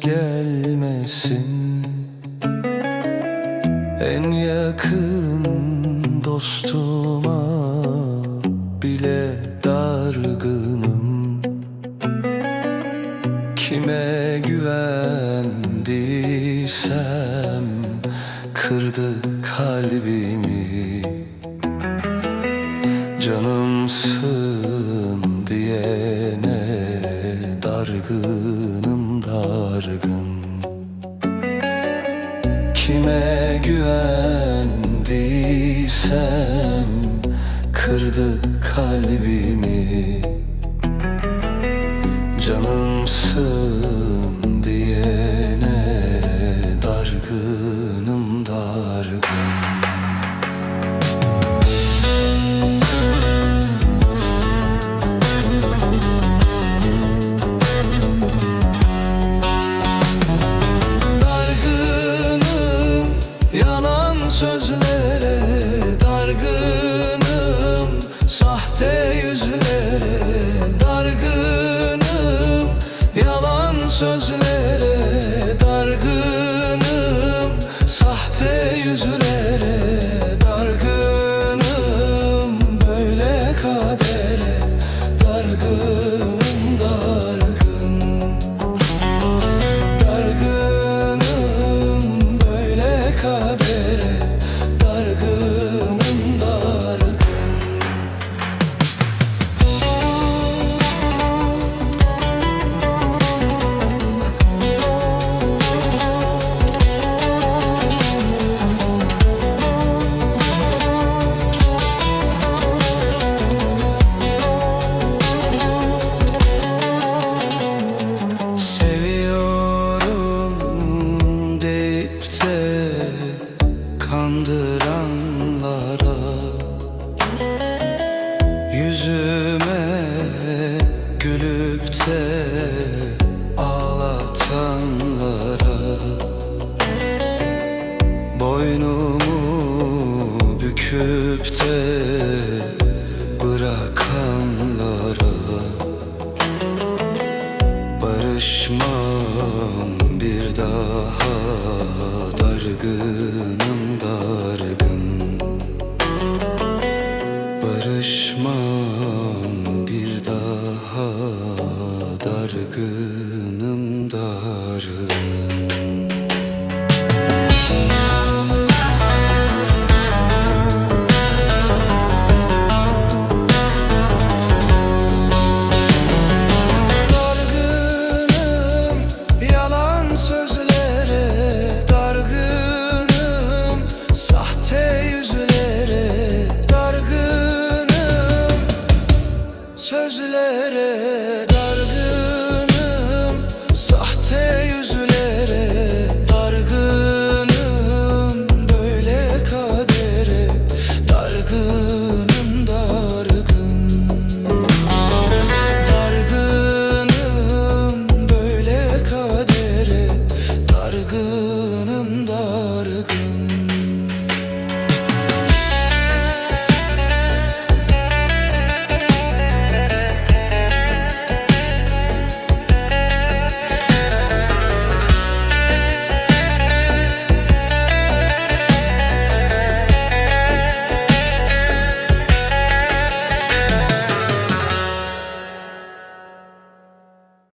Gelmesin. En yakın dostuma bile dargınım. Kime güvendiysem kırdı kalbimi. Canımsın diyene dargınım dargın Kime güvendiysem kırdı kalbimi sahte kandıranlara Yüzüme gülüp de ağlatanlara Boynumu büküp de bırakanlara Barışmam bir daha dargınım dargın. Barışmam do.